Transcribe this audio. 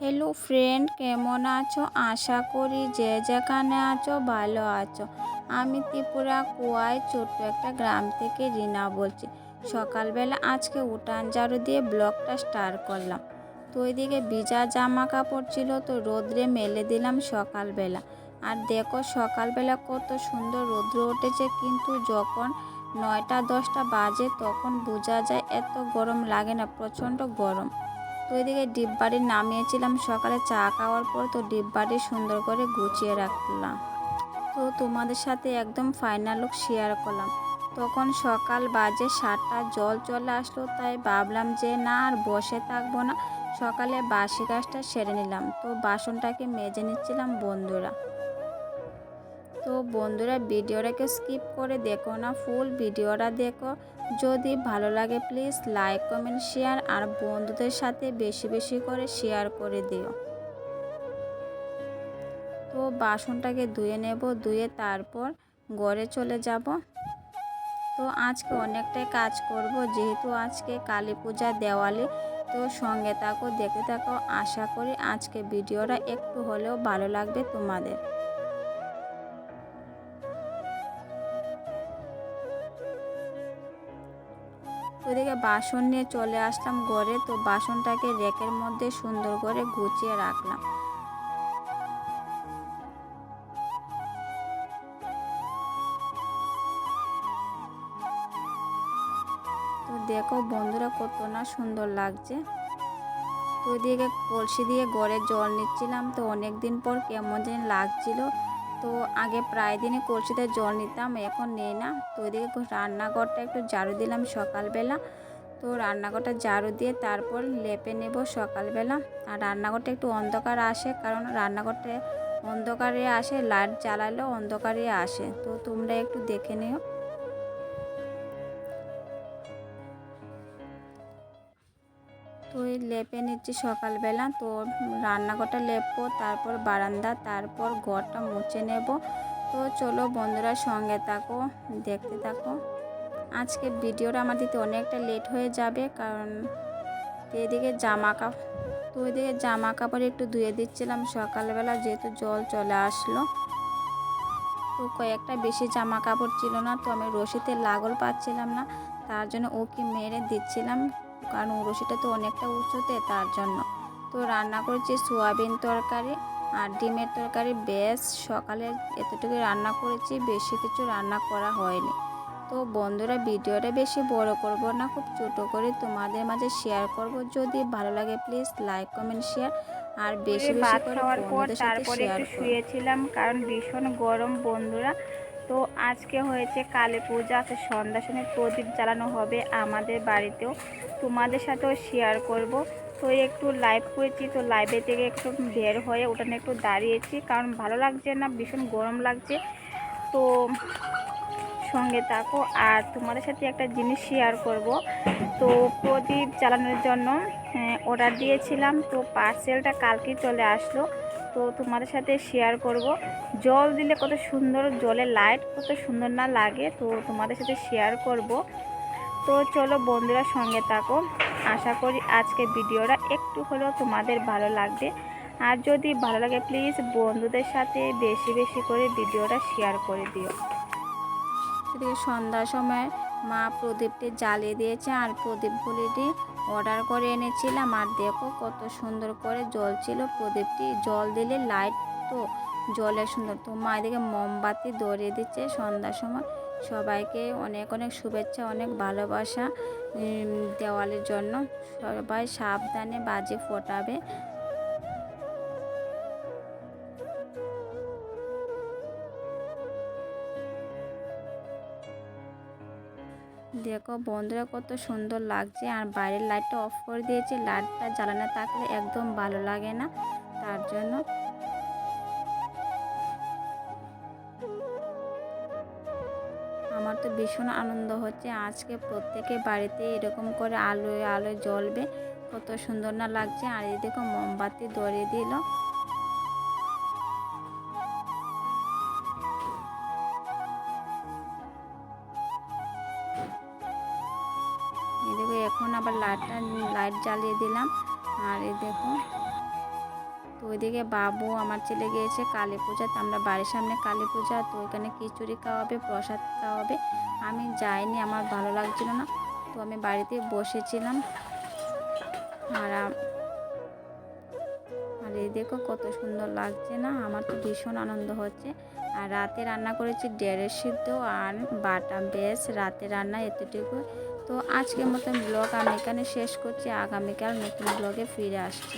Hello friend, কেমন আছো? আশা করি যে যেখানে আছো ভালো আছো। আমি ত্রিপুরা কুয়ায় ছোট্ট একটা গ্রাম থেকে রিনা বলছি। সকালবেলা আজকে উঠান ঝাড়ু দিয়ে ব্লগটা স্টার্ট করলাম। তো ওইদিকে ভিজা জামা কাপড় ছিল, তো রোদ্রে মেলে দিলাম সকালবেলা। আর দেখো সকালবেলা কত সুন্দর রৌদ্র উঠেছে, কিন্তু যখন নয়টা দশটা বাজে তখন বোঝা যায় এত গরম লাগে না, প্রচণ্ড গরম। তো ওইদিকে বাড়ি নামিয়েছিলাম সকালে চা খাওয়ার পর তো ডিব্বাটি সুন্দর করে গুছিয়ে রাখলাম। তো তোমাদের সাথে একদম ফাইনাল লুক শেয়ার করলাম। তখন সকাল বাজে সাতটা, জল চলে আসলো, তাই ভাবলাম যে না আর বসে থাকব না। সকালে বাসি গাছটা সেরে নিলাম। তো বাসনটাকে মেজে নিচ্ছিলাম বন্ধুরা। তো বন্ধুরা ভিডিওটাকে স্কিপ করে দেখো না, ফুল ভিডিওটা দেখো। যদি ভালো লাগে প্লিজ লাইক, কমেন্ট, শেয়ার আর বন্ধুদের সাথে বেশি বেশি করে শেয়ার করে দিও। তো বাসনটাকে ধুয়ে নেব, ধুয়ে তারপর ঘরে চলে যাব। তো আজকে অনেকটাই কাজ করব, যেহেতু আজকে কালী পূজা, দেওয়ালি। তো সঙ্গে থাকো দেখে থাকো। আশা করি আজকে ভিডিওটা একটু হলেও ভালো লাগবে তোমাদের। ওইদিকে বাসন নিয়ে চলে আসলাম ঘরে, তো বাসনটাকে রেকের মধ্যে সুন্দর করে গুছিয়ে রাখলাম। তো দেখো বন্ধুরা কত না সুন্দর লাগছে। তো ওইদিকে কলসি দিয়ে ঘরে জল নিচ্ছিলাম, তো অনেক দিন পর কেমন যেন লাগছিল। তো আগে প্রায় দিনই কলসিতে জল নিতাম, এখন নেই না। তো ওইদিকে রান্নাঘরটা একটু ঝাড়ু দিলাম সকালবেলা। তো রান্নাঘরটা ঝাড়ু দিয়ে তারপর লেপে নেব সকালবেলা। আর রান্নাঘরটা একটু অন্ধকার আসে, কারণ রান্নাঘরটা অন্ধকারে আসে, লাইট জ্বালালেও অন্ধকারে আসে। তো তোমরা একটু দেখে নিও। লেপে নিচ্ছি সকালবেলা। তো রান্নাঘরটা লেপবো, তারপর বারান্দা, তারপর ঘরটা মুছে নেব। তো চলো বন্ধুরা সঙ্গে থাকো, দেখতে থাকো। আজকে ভিডিওটা আমার দিতে অনেকটা লেট হয়ে যাবে, কারণ এদিকে জামা কাপড় তো ওইদিকে জামা কাপড় একটু ধুয়ে দিচ্ছিলাম সকালবেলা, যেহেতু জল চলে আসলো। তো কয়েকটা বেশি জামা কাপড় ছিল না, তো আমি রশিতে লাগল পাচ্ছিলাম না, তার জন্য ওকে মেরে দিচ্ছিলাম। কারণ রশিটা তো অনেকটা উঁচুতে তার জন্য। তো রান্না করেছি সোয়াবিন তরকারি আর ডিমের তরকারি। বেশ সকালে এতটুকু রান্না করেছি বেশি কিছু রান্না করা হয়নি। তো বন্ধুরা ভিডিওটা বেশি বড় করব না খুব ছোট করে তোমাদের মাঝে শেয়ার করব। যদি ভালো লাগে প্লিজ লাইক কমেন্ট শেয়ার আর বেশি বেশি করে বন্ধুদের সাথে শেয়ার শুয়েছিলাম কারণ ভীষণ গরম বন্ধুরা। তো আজকে হয়েছে কালী পূজা, তো সন্ধ্যা সময় প্রদীপ জ্বালানো হবে আমাদের বাড়িতেও। তোমাদের সাথেও শেয়ার করব। তো একটু লাইভ করেছি, তো লাইভে থেকে একটু বের হয়ে ওটানে একটু দাঁড়িয়েছি, কারণ ভালো লাগছে না, ভীষণ গরম লাগছে। তো সঙ্গে থাকো, আর তোমাদের সাথে একটা জিনিস শেয়ার করব। তো প্রদীপ জ্বালানোর জন্য অর্ডার দিয়েছিলাম, তো পার্সেলটা কালকে চলে আসলো। তো তোমাদের সাথে শেয়ার করব। জল দিলে কত সুন্দর জলে লাইট কত সুন্দর না লাগে, তো তোমাদের সাথে শেয়ার করব। তো চলো বন্ধুরা সঙ্গে থাকো। আশা করি আজকে ভিডিওটা একটু হলেও তোমাদের ভালো লাগবে। আর যদি ভালো লাগে প্লিজ বন্ধুদের সাথে বেশি বেশি করে ভিডিওটা শেয়ার করে দিও। সেদিকে সন্ধ্যার সময় মা প্রদীপটি জ্বালিয়ে দিয়েছে, আর প্রদীপগুলিটি অর্ডার করে এনেছিলাম আর দেখো কত সুন্দর করে জল ছিল প্রদীপটি। জল দিলে লাইট তো জলে সুন্দর। তো মা এদিকে মোমবাতি ধরিয়ে দিচ্ছে সন্ধ্যার সময়। সবাইকে অনেক অনেক শুভেচ্ছা, অনেক ভালোবাসা দেওয়ালের জন্য। সবাই সাবধানে বাজি ফোটাবে। দেখো, বন্ধুরা কত সুন্দর লাগছে। আর বাইরের লাইটটা অফ করে দিয়েছি। লাইটটা জ্বালানো থাকলে একদম ভালো লাগে না। তার জন্য। আমার তো ভীষণ আনন্দ হচ্ছে। আজকে প্রত্যেকে বাড়িতে এরকম করে আলোয় আলোয় জ্বলবে। কত সুন্দর না লাগছে। আর এই দেখো, মোমবাতি ধরিয়ে দিল। আবার লাইটটা লাইট জ্বালিয়ে দিলাম। আর এই দেখো, তো ওইদিকে বাবু আমার ছেলে গিয়েছে কালী পূজা তো আমরা বাড়ির সামনে কালী পূজা, তো ওইখানে খিচুড়ি খাওয়াবে, প্রসাদ খাওয়াবে। আমি যাইনি, আমার ভালো লাগছিল না, তো আমি বাড়িতে বসেছিলাম। আর আর এই দেখো কত সুন্দর লাগছে না, আমার তো ভীষণ আনন্দ হচ্ছে। আর রাতে রান্না করেছি ডেড়ের সিদ্ধ আর বাটা, বেশ রাতে রান্না এতটুকু তো আজকের মতন ব্লগ আমি এখানে শেষ করছি। আগামীকাল নতুন ব্লগে ফিরে আসছি।